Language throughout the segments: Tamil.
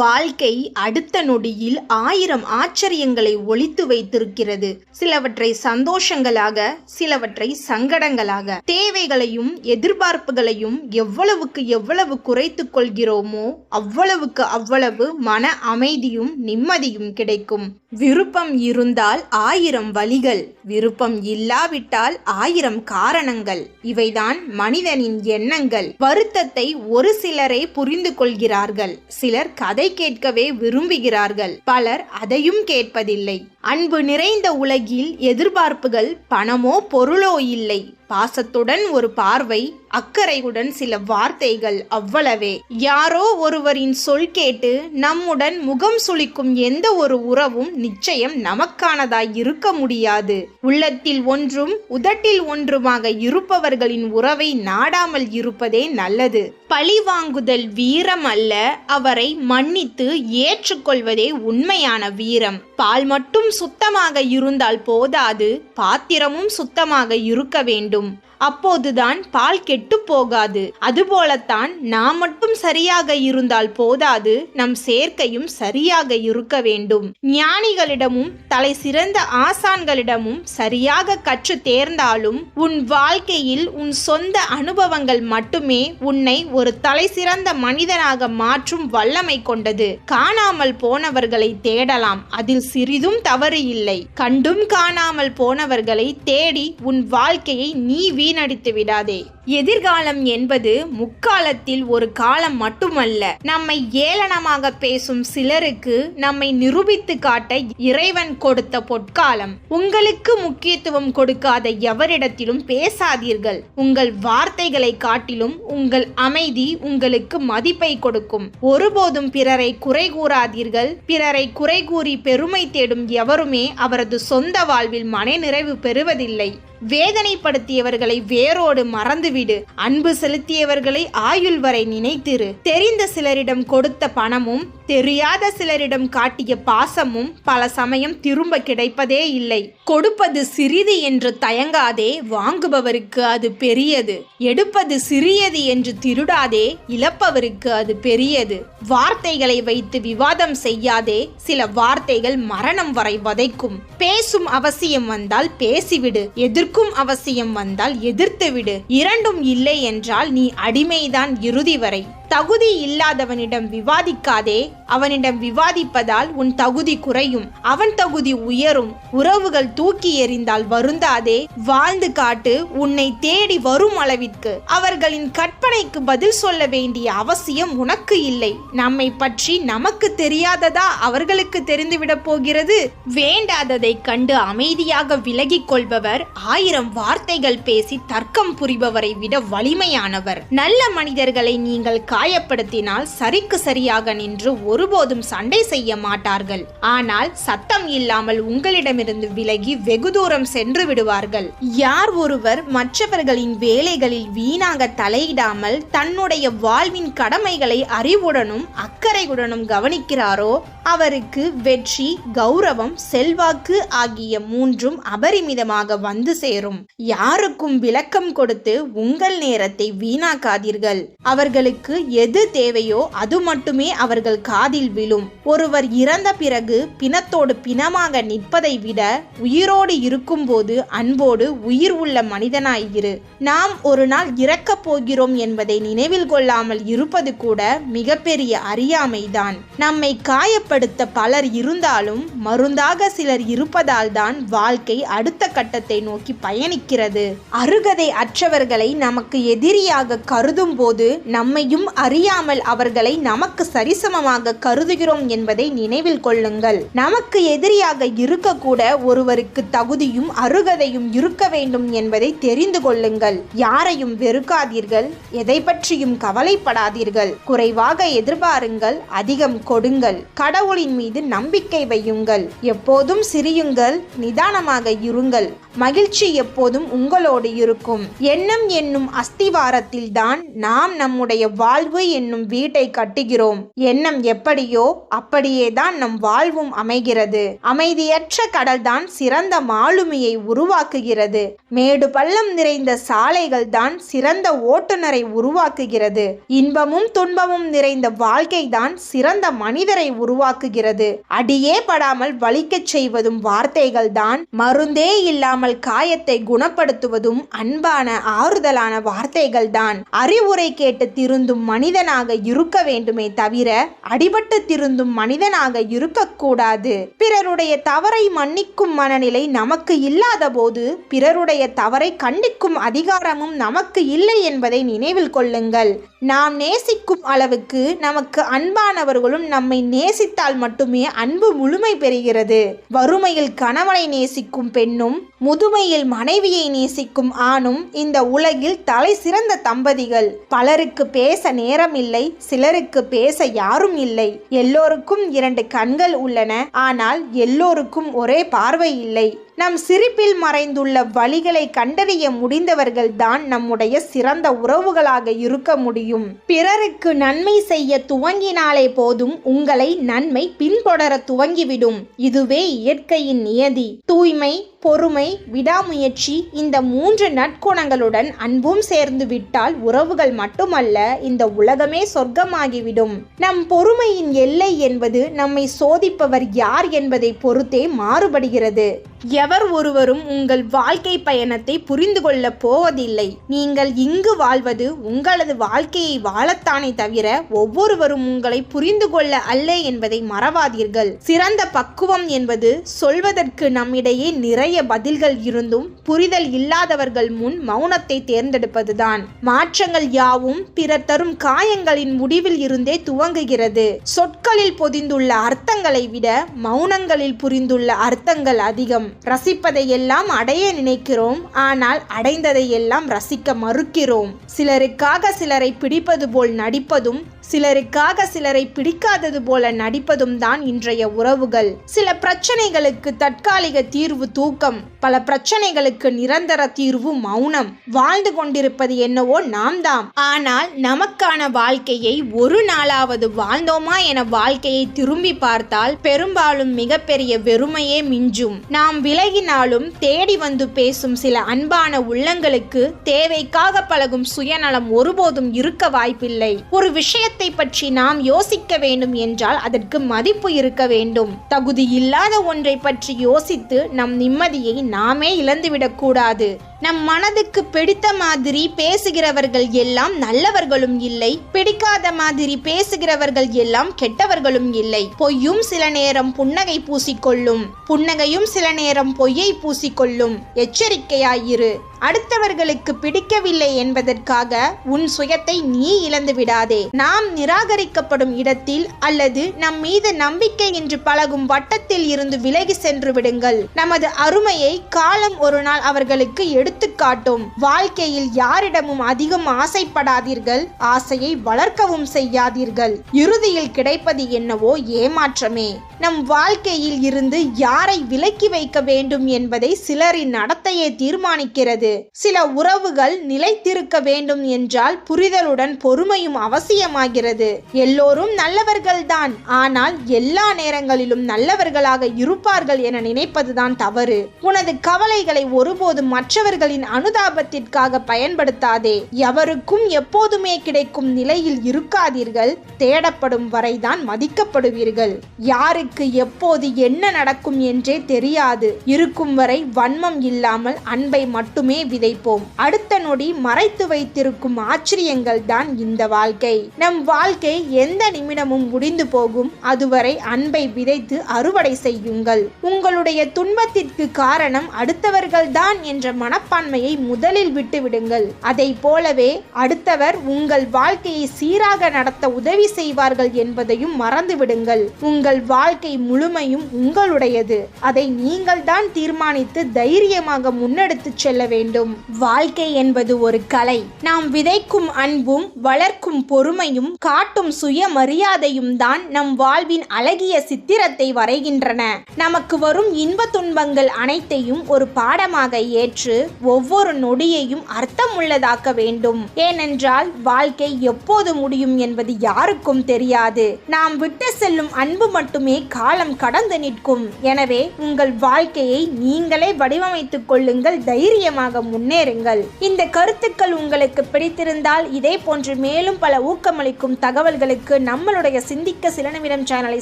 வாழ்க்கை அடுத்த நொடியில் ஆயிரம் ஆச்சரியங்களை ஒழித்து வைத்திருக்கிறது. சிலவற்றை சந்தோஷங்களாக சிலவற்றை சங்கடங்களாக. தேவைகளையும் எதிர்பார்ப்புகளையும் எவ்வளவுக்கு எவ்வளவு குறைத்துக் கொள்கிறோமோ அவ்வளவுக்கு அவ்வளவு மன அமைதியும் நிம்மதியும் கிடைக்கும். விருப்பம் இருந்தால் ஆயிரம் வழிகள் விருப்பம் இல்லாவிட்டால் ஆயிரம் காரணங்கள். இவைதான் மனிதனின் எண்ணங்கள். வருத்தத்தை ஒரு சிலரே புரிந்து கொள்கிறார்கள். சிலர் கதை கேட்கவே விரும்புகிறார்கள். பலர் அதையும் கேட்பதில்லை. அன்பு நிறைந்த உலகில் எதிர்பார்ப்புகள் பணமோ பொருளோ இல்லை. பாசத்துடன் ஒரு பார்வை அக்கறையுடன் சில வார்த்தைகள் அவ்வளவே. யாரோ ஒருவரின் சொல் கேட்டு நம்முடன் முகம் சுளிக்கும் எந்த ஒரு உறவும் நிச்சயம் நமக்கானதாய் இருக்க முடியாது. உள்ளத்தில் ஒன்றும் உதட்டில் ஒன்றுமாக இருப்பவர்களின் உறவை நாடாமல் இருப்பதே நல்லது. பழி வாங்குதல் வீரம் அல்ல அவரை மன்னித்து ஏற்றுக்கொள்வதே உண்மையான வீரம். பால் மட்டும் சுத்தமாக இருந்தால் போதாது பாத்திரமும் சுத்தமாக இருக்க வேண்டும். முடியும் அப்போதுதான் பால் கெட்டு போகாது. அதுபோலத்தான் நாம் மட்டும் சரியாக இருந்தால் போதாது நம் சேர்க்கையும் சரியாக இருக்க வேண்டும். ஞானிகளிடமும் தலை சிறந்த ஆசான்களிடமும் சரியாக கற்று தேர்ந்தாலும் உன் வாழ்க்கையில் உன் சொந்த அனுபவங்கள் மட்டுமே உன்னை ஒரு தலை சிறந்த மனிதனாக மாற்றும் வல்லமை கொண்டது. காணாமல் போனவர்களை தேடலாம் அதில் சிறிதும் தவறு இல்லை. கண்டும் காணாமல் போனவர்களை தேடி உன் வாழ்க்கையை நீ வீணடித்து விடாதே. எதிர்காலம் என்பது முக்காலத்தில் ஒரு காலம் மட்டுமல்ல. நம்மை ஏளனமாக பேசும் சிலருக்கு நம்மை நிரூபித்து காட்ட இறைவன் கொடுத்த பொற்காலம். உங்களுக்கு முக்கியத்துவம் கொடுக்காத எவரிடத்திலும் பேசாதீர்கள். உங்கள் வார்த்தைகளை காட்டிலும் உங்கள் அமைதி உங்களுக்கு மதிப்பை கொடுக்கும். ஒருபோதும் பிறரை குறை கூறாதீர்கள். பிறரை குறை கூறி பெருமை தேடும் எவருமே அவரது சொந்த வாழ்வில் மனநிறைவு பெறுவதில்லை. வேதனைப்படுத்தியவர்களை வேரோடு மறந்துவிடு. அன்பு செலுத்தியவர்களை ஆயுள் வரை நினைத்திரு. தெரிந்த சிலரிடம் கொடுத்த பணமும் தெரியாத சிலரிடம் காட்டிய பாசமும் பல சமயம் திரும்ப கிடைப்பதே இல்லை. கொடுப்பது சிறிது என்று தயங்காதே வாங்குபவருக்கு அது பெரியது. எடுப்பது சிறியது என்று திருடாதே இழப்பவருக்கு அது பெரியது. வார்த்தைகளை வைத்து விவாதம் செய்யாதே சில வார்த்தைகள் மரணம் வரை வதைக்கும். பேசும் அவசியம் வந்தால் பேசிவிடு. எதிர்ப்பு எதிர்க்கும் அவசியம் வந்தால் எதிர்த்து விடு. இரண்டும் இல்லை என்றால் நீ அடிமைதான் இறுதி வரை. தகுதி இல்லாதவனிடம் விவாதிக்காதே அவனிடம் விவாதிப்பதால் உன் தகுதி குறையும். அவன் தகுதி உயரும். உறவுகள் தூக்கி எறிந்தால் வருந்தாதே. வாழ்ந்து காட்டு உன்னை தேடி வரும் அளவிற்கு. அவர்களின் கற்பனைக்கு பதில் சொல்ல வேண்டிய அவசியம் உனக்கு இல்லை. நம்மை பற்றி நமக்கு தெரியாததா அவர்களுக்கு தெரிந்துவிடப் போகிறது? வேண்டாததை கண்டு அமைதியாக விலகிக் கொள்பவர் ஆயிரம் வார்த்தைகள் பேசி தர்க்கம் புரிபவரை விட வலிமையானவர். நல்ல மனிதர்களை நீங்கள் காயப்படுத்தினால் சரிக்கு சரியாக நின்று ஒருபோதும் சண்டை செய்ய மாட்டார்கள். ஆனால் சத்தம் இல்லாமல் உங்களிடமிருந்து விலகி வெகு தூரம் சென்று விடுவார்கள். யார் ஒருவர் மற்றவர்களின் வேலைகளில் வீணாக தலையிடாமல் தன்னுடைய வாழ்வின் கடமைகளை அறிவுடனும் அக்கறையுடனும் கவனிக்கிறாரோ அவருக்கு வெற்றி கௌரவம் செல்வாக்கு ஆகிய மூன்றும் அபரிமிதமாக வந்து சேரும். யாருக்கும் விளக்கம் கொடுத்து உங்கள் நேரத்தை வீணாக்காதீர்கள். அவர்களுக்கு எது தேவையோ அது மட்டுமே அவர்கள் காதில் விழும். ஒருவர் இறந்த பிறகு பிணத்தோடு பிணமாக நிற்பதை விட உயிரோடு இருக்கும்போது அன்போடு உயிர் உள்ள மனிதனாயிரு நாம் ஒரு நாள் இறக்கப் போகிறோம் என்பதை நினைவில் கொள்ளாமல் இருப்பது கூட மிகப்பெரிய அறியாமைதான். நம்மை காயப்படுத்த பலர் இருந்தாலும் மருந்தாக சிலர் இருப்பதால் தான் வாழ்க்கை அடுத்த கட்டத்தை நோக்கி பயணிக்கிறது. அருகதை அற்றவர்களை நமக்கு எதிரியாக கருதும் போது நம்மையும் அறியாமல் அவர்களை நமக்கு சரிசமமாக கருதுகிறோம் என்பதை நினைவில் கொள்ளுங்கள். நமக்கு எதிரியாக இருக்கக்கூட ஒருவருக்கு தகுதியும் அருகதையும் இருக்க வேண்டும் என்பதை தெரிந்து கொள்ளுங்கள். யாரையும் வெறுக்காதீர்கள் எதை பற்றியும் கவலைப்படாதீர்கள். குறைவாக எதிர்பாருங்கள் அதிகம் கொடுங்கள். கடவுளின் மீது நம்பிக்கை வையுங்கள். எப்போதும் சிரியுங்கள் நிதானமாக இருங்கள். மகிழ்ச்சி எப்போதும் உங்களோடு இருக்கும். எண்ணம் என்னும் அஸ்திவாரத்தில் தான் நாம் நம்முடைய வாழ்வு வாழ்வு என்னும் வீட்டை கட்டுகிறோம். எண்ணம் எப்படியோ அப்படியே தான் நம் வாழ்வும் அமைகிறது. அமைதியற்ற கடல்தான் சிறந்த மாலுமியை உருவாக்குகிறது. மேடு பள்ளம் நிறைந்த சாலைகள் தான் சிறந்த ஓட்டுநரை உருவாக்குகிறது. இன்பமும் துன்பமும் நிறைந்த வாழ்க்கை தான் சிறந்த மனிதரை உருவாக்குகிறது. அடியே படாமல் வலிக்கச் செய்வதும் வார்த்தைகள் தான் மருந்தே இல்லாமல் காயத்தை குணப்படுத்துவதும் அன்பான ஆறுதலான வார்த்தைகள் தான். அறிவுரை கேட்டு திருந்தும் மனிதனாக இருக்க வேண்டுமே தவிர அடிபட்டு திருந்தும் மனிதனாக இருக்கக்கூடாது. பிறருடைய தவறை மன்னிக்கும் மனநிலை நமக்கு இல்லாத போது பிறருடைய தவறை கண்டிக்கும் அதிகாரமும் நமக்கு இல்லை என்பதை நினைவில் கொள்ளுங்கள். நாம் நேசிக்கும் அளவுக்கு நமக்கு அன்பானவர்களும் நம்மை நேசித்தால் மட்டுமே அன்பு முழுமை பெறுகிறது. வறுமையில் கணவனை நேசிக்கும் பெண்ணும் முதுமையில் மனைவியை நேசிக்கும் ஆணும் இந்த உலகில் தலை சிறந்த தம்பதிகள். பலருக்கு பேச நேரம் இல்லை சிலருக்கு பேச யாரும் இல்லை. எல்லோருக்கும் இரண்டு கண்கள் உள்ளன ஆனால் எல்லோருக்கும் ஒரே பார்வை இல்லை. நம் சிரிப்பில் மறைந்துள்ள வழிகளை கண்டறிய முடிந்தவர்கள் தான் நம்முடைய சிறந்த உறவுகளாக இருக்க முடியும். பிறருக்கு நன்மை செய்ய துவங்கினாலே போதும் உங்களை நன்மை பின்தொடர துவங்கிவிடும். இதுவே இயற்கையின் நியதி. தூய்மை பொறுமை விடாமுயற்சி இந்த மூன்று நற்குணங்களுடன் அன்பும் சேர்ந்து விட்டால் உறவுகள் மட்டுமல்ல இந்த உலகமே சொர்க்கமாகிவிடும். நம் பொறுமையின் எல்லை என்பது நம்மை சோதிப்பவர் யார் என்பதை பொறுத்தே மாறுபடுகிறது. எவர் ஒருவரும் உங்கள் வாழ்க்கை பயணத்தை புரிந்து கொள்ளப் போவதில்லை. நீங்கள் இங்கு வாழ்வது உங்களது வாழ்க்கையை வாழத்தானே தவிர ஒவ்வொருவரும் உங்களை புரிந்து கொள்ள அல்ல என்பதை மறவாதீர்கள். சிறந்த பக்குவம் என்பது சொல்வதற்கு நம்மிடையே நிறைய பதில்கள் இருந்தும் புரிதல் இல்லாதவர்கள் முன் மௌனத்தை தேர்ந்தெடுப்பதுதான். மாற்றங்கள் யாவும் பிறர் தரும் காயங்களின் முடிவில் இருந்தே துவங்குகிறது. சொற்களில் பொதிந்துள்ள அர்த்தங்களை விட மௌனங்களில் புரிந்துள்ள அர்த்தங்கள் அதிகம். ரசிப்பதை எல்லாம் அடைய நினைக்கிறோம் ஆனால் அடைந்ததை எல்லாம் ரசிக்க மறுக்கிறோம். சிலருக்காக சிலரை பிடிப்பது போல் நடிப்பதும் சிலருக்காக சிலரை பிடிக்காதது போல நடிப்பதும் தான் இன்றைய உறவுகள். சில பிரச்சனைகளுக்கு தற்காலிக தீர்வு தூக்கம் பல பிரச்சனைகளுக்கு நிரந்தர தீர்வு மௌனம். வாழ்ந்து கொண்டிருப்பது என்னவோ நாம் தாம். ஆனால் நமக்கான வாழ்க்கையை ஒரு நாளாவது வாழ்ந்தோமா என வாழ்க்கையை திரும்பி பார்த்தால் பெரும்பாலும் மிகப்பெரிய வெறுமையே மிஞ்சும். நாம் விலகினாலும் தேடி வந்து பேசும் சில அன்பான உள்ளங்களுக்கு தேவைக்காக பழகும் சுயநலம் ஒருபோதும் இருக்க வாய்ப்பில்லை. ஒரு விஷயத்தை பற்றி நாம் யோசிக்க வேண்டும் என்றால் அதற்கு மதிப்பு இருக்க வேண்டும். தகுதி இல்லாத ஒன்றை பற்றி யோசித்து நம் நிம்மதியை நாமே இழந்துவிடக் கூடாது. நம் மனதுக்கு பிடித்த மாதிரி பேசுகிறவர்கள் எல்லாம் நல்லவர்களும் இல்லை பிடிக்காத மாதிரி பேசுகிறவர்கள் எல்லாம் கெட்டவர்களும் இல்லை. பொய்யும் சில நேரம் புன்னகை பூசிக்கொள்ளும் புன்னகையும் சில நேரம் பொய்யை பூசிக்கொள்ளும். எச்சரிக்கையாயிரு. அடுத்தவர்களுக்கு பிடிக்கவில்லை என்பதற்காக உன் சுயத்தை நீ இழந்து விடாதே. நாம் நிராகரிக்கப்படும் இடத்தில் அல்லது நம் மீது நம்பிக்கை என்று பழகும் வட்டத்தில் இருந்து விலகி சென்று விடுங்கள். நமது அருமையை காலம் ஒரு நாள் அவர்களுக்கு எடுத்துக்காட்டும் வாழ்க்கையில் யாரிடமும் அதிகம் ஆசைப்படாதீர்கள் ஆசையை வளர்க்கவும் செய்யாதீர்கள். இறுதியில் கிடைப்பது என்னவோ ஏமாற்றமே. நம் வாழ்க்கையில் இருந்து யாரை விலக்கி வைக்க வேண்டும் என்பதை சிலரின் நடத்தையே தீர்மானிக்கிறது. சில உறவுகள் நிலைத்திருக்க வேண்டும் என்றால் புரிதலுடன் பொறுமையும் அவசியமாகிறது. எல்லோரும் நல்லவர்கள்தான். ஆனால் எல்லா நேரங்களிலும் நல்லவர்களாக இருப்பார்கள் என நினைப்பதுதான் தவறு. உனது கவலைகளை ஒருபோதும் மற்றவர்களின் அனுதாபத்திற்காக பயன்படுத்தாதே. எவருக்கும் எப்போதுமே கிடைக்கும் நிலையில் இருக்காதீர்கள். தேடப்படும் வரைதான் மதிக்கப்படுவீர்கள். யாருக்கு எப்போது என்ன நடக்கும் என்றே தெரியாது. இருக்கும் வரை வன்மம் இல்லாமல் அன்பை மட்டுமே விதைப்போம். அடுத்த நொடி மறைத்து வைத்திருக்கும் ஆச்சரியங்கள் தான் இந்த வாழ்க்கை. நம் வாழ்க்கை எந்த நிமிடமும் முடிந்து போகும். அதுவரை அன்பை விதைத்து அறுவடை செய்யுங்கள். உங்களுடைய துன்பத்திற்கு காரணம் அடுத்தவர்கள்தான் என்ற மனப்பான்மையை முதலில் விட்டுவிடுங்கள். அதை போலவே அடுத்தவர் உங்கள் வாழ்க்கையை சீராக நடத்த உதவி செய்வார்கள் என்பதையும் மறந்துவிடுங்கள். உங்கள் வாழ்க்கை முழுமையும் உங்களுடையது. அதை நீங்கள் தான் தீர்மானித்து தைரியமாக முன்னெடுத்துச் செல்ல வேண்டும். வேண்டும். வாழ்க்கை என்பது ஒரு கலை. நாம் விதைக்கும் அன்பும் வளர்க்கும் பொறுமையும் காட்டும் சுயமரியாதையும் தான் நம் வாழ்வின் அழகிய சித்திரத்தை வரைகின்றன. நமக்கு வரும் இன்ப துன்பங்கள் அனைத்தையும் ஒரு பாடமாக ஏற்று ஒவ்வொரு நொடியையும் அர்த்தமுள்ளதாக்க வேண்டும். ஏனென்றால் வாழ்க்கை எப்போது முடியும் என்பது யாருக்கும் தெரியாது. நாம் விட்டு செல்லும் அன்பு மட்டுமே காலம் கடந்து நிற்கும். எனவே உங்கள் வாழ்க்கையை நீங்களே வடிவமைத்துக் கொள்ளுங்கள் தைரியமாக. முன்னேறுங்கள். இந்த கருத்துக்கள் உங்களுக்கு பிடித்திருந்தால் இதே போன்று மேலும் பல ஊக்கமளிக்கும் தகவல்களுக்கு நம்மளுடைய சிந்திக்க சில நிமிடம் சேனலை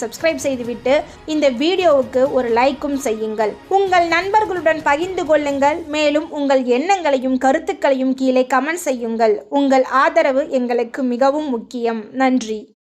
சப்ஸ்கிரைப் செய்துவிட்டு இந்த வீடியோவுக்கு ஒரு லைக்கும் செய்யுங்கள். உங்கள் நண்பர்களுடன் பகிர்ந்து கொள்ளுங்கள். மேலும் உங்கள் எண்ணங்களையும் கருத்துக்களையும் கீழே கமெண்ட் செய்யுங்கள். உங்கள் ஆதரவு எங்களுக்கு மிகவும் முக்கியம். நன்றி.